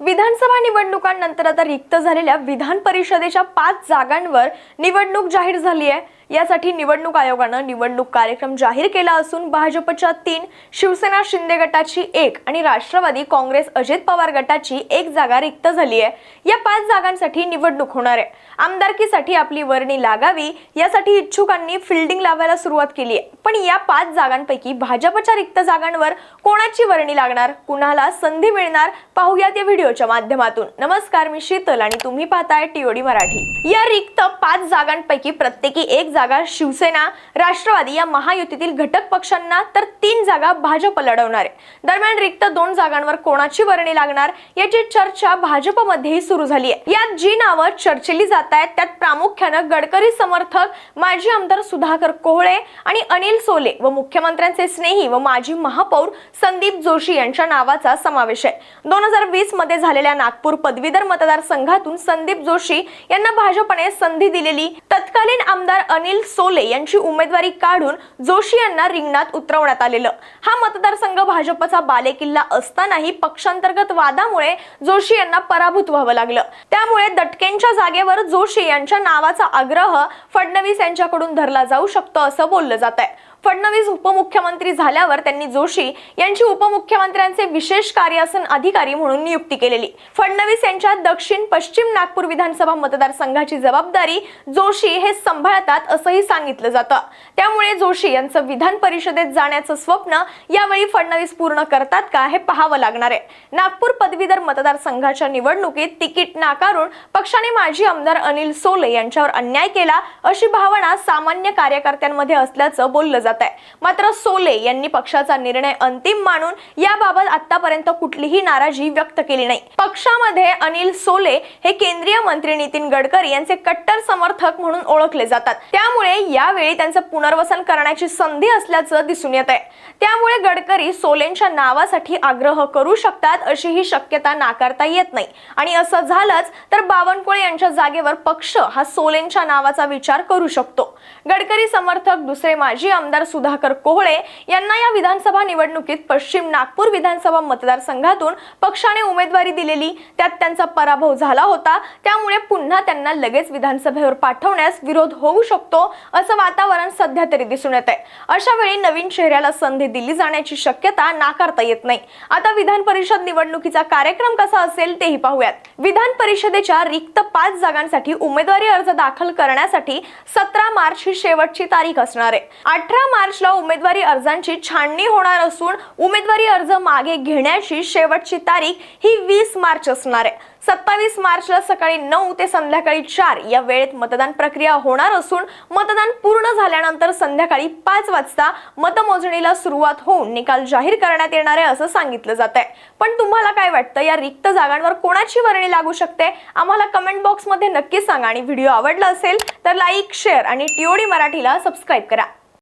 विधानसभा निवडणुकांनंतर आता रिक्त झालेल्या विधान परिषदेच्या पाच जागांवर निवडणूक जाहीर झाली आहे. यासाठी निवडणूक आयोगानं निवडणूक कार्यक्रम जाहीर केला असून भाजपच्या तीन शिवसेना शिंदे गटाची एक आणि राष्ट्रवादी काँग्रेस अजित पवार गटाची एक जागा रिक्त झाली आहे. या पाच जागांसाठी निवडणूक होणार आहे. आमदारकीसाठी आपली वर्णी लागावी यासाठी इच्छुकांनी फिल्डिंग लावायला सुरुवात केली आहे. पण या पाच जागांपैकी भाजपच्या रिक्त जागांवर कोणाची वर्णी लागणार? कुणाला संधी मिळणार? पाहूयात या व्हिडिओच्या माध्यमातून. नमस्कार मी शीतल आणि तुम्ही पाहताय टीओडी मराठी. या रिक्त पाच जागांपैकी प्रत्येकी एक जागा शिवसेना राष्ट्रवादी या महायुतीतील घटक पक्षांना तर तीन जागा भाजप लढवणार आहे. दरम्यान रिक्त दोन जागांवर कोणाची वर्णी लागणार याची चर्चा भाजपमध्येही सुरू झाली आहे. यात जी नावं चर्चेली जात आहेत त्यात प्रामुख्यानं गडकरी समर्थक माजी आमदार सुधाकर कोहळे आणि अनिल सोले व मुख्यमंत्र्यांचे स्नेही व माजी महापौर संदीप जोशी यांच्या नावाचा समावेश आहे. दोन हजार वीसमध्ये झालेल्या नागपूर पदवीधर मतदारसंघातून संदीप जोशी यांना भाजपने संधी दिलेली तत्कालीन आमदार अनिल सोले यांची उमेदवारी काढून जोशी यांना रिंगणात उतरवण्यात आलेलं. हा मतदारसंघ भाजपचा बालेकिल्ला असतानाही पक्षांतर्गत वादामुळे जोशी यांना पराभूत व्हावं लागलं. त्यामुळे दटकेंच्या जागेवर जोशी यांच्या नावाचा आग्रह फडणवीस यांच्याकडून धरला जाऊ शकतो असं बोललं जात आहे फडणवीस उपमुख्यमंत्री झाल्यावर त्यांनी जोशी यांची उपमुख्यमंत्र्यांचे विशेष कार्यासन अधिकारी म्हणून नियुक्ती केलेली. फडणवीस यांच्या दक्षिण पश्चिम नागपूर विधानसभा मतदारसंघाची जबाबदारी जोशी हे सांभाळतात असंही सांगितलं जातं. त्यामुळे जोशी यांचं विधान परिषदेत जाण्याचं स्वप्न यावेळी फडणवीस पूर्ण करतात का हे पाहावं लागणार आहे. नागपूर पदवीधर मतदारसंघाच्या निवडणुकीत तिकीट नाकारून पक्षाने माजी आमदार अनिल सोले यांच्यावर अन्याय केला अशी भावना सामान्य कार्यकर्त्यांमध्ये असल्याचं बोललं जात आहे. मात्र सोले यांनी पक्षाचा निर्णय अंतिम मानून याबाबत आतापर्यंत कुठलीही नाराजी व्यक्त केली नाही. पक्षामध्ये अनिल सोले हे केंद्रीय मंत्री नितीन गडकरी यांचे कट्टर समर्थक म्हणून ओळखले जातात. त्यामुळे यावेळी त्यांचं पुनर्वसन करण्याची संधी असल्याचं दिसून येत आहे. त्यामुळे गडकरी सोलेंच्या नावासाठी आग्रह करू शकतात अशी ही शक्यता नाकारता येत नाही. आणि असं झालंच तर बावनकुळे यांच्या जागेवर पक्ष हा सोलेंच्या नावाचा विचार करू शकतो. गडकरी समर्थक दुसरे माजी आमदार सुधाकर कोहळे यांना या विधानसभा निवडणुकीत पश्चिम नागपूर विधानसभा मतदारसंघातून पक्षाने उमेदवारी दिलेली त्यात त्यांचा पराभव झाला होता. त्यामुळे पुन्हा त्यांना लगेच विधानसभेवर पाठवण्यात पाठवण्यास विरोध होऊ शकतो असं वातावरण सध्या तरी दिसून येत आहे अशा वेळी नवीन चेहऱ्याला संधी दिली जाण्याची शक्यता नाकारता येत नाही. आता विधान परिषद निवडणुकीचा कार्यक्रम कसा असेल तेही पाहूयात. विधान परिषदेच्या रिक्त पाच जागांसाठी उमेदवारी अर्ज दाखल करण्यासाठी सतरा मार्च ही शेवटची तारीख असणार आहे. अठरा मार्चला उमेदवारी अर्जांची छाननी होणार असून उमेदवारी अर्ज मागे घेण्याची शेवटची तारीख ही वीस मार्च असणार आहे. सत्तावीस मार्चला सकाळी नऊ ते संध्याकाळी चार या वेळेत मतदान प्रक्रिया होणार असून मतदान पूर्ण झाल्यानंतर संध्याकाळी पाच वाजता मतमोजणीला सुरुवात होऊन निकाल जाहीर करण्यात येणार आहे असं सांगितलं जात आहे पण तुम्हाला काय वाटतं? या रिक्त जागांवर कोणाची वर्णी लागू शकते? आम्हाला कमेंट बॉक्समध्ये नक्की सांगा आणि व्हिडिओ आवडला असेल तर लाईक शेअर आणि टीओडी मराठीला सबस्क्राईब करा.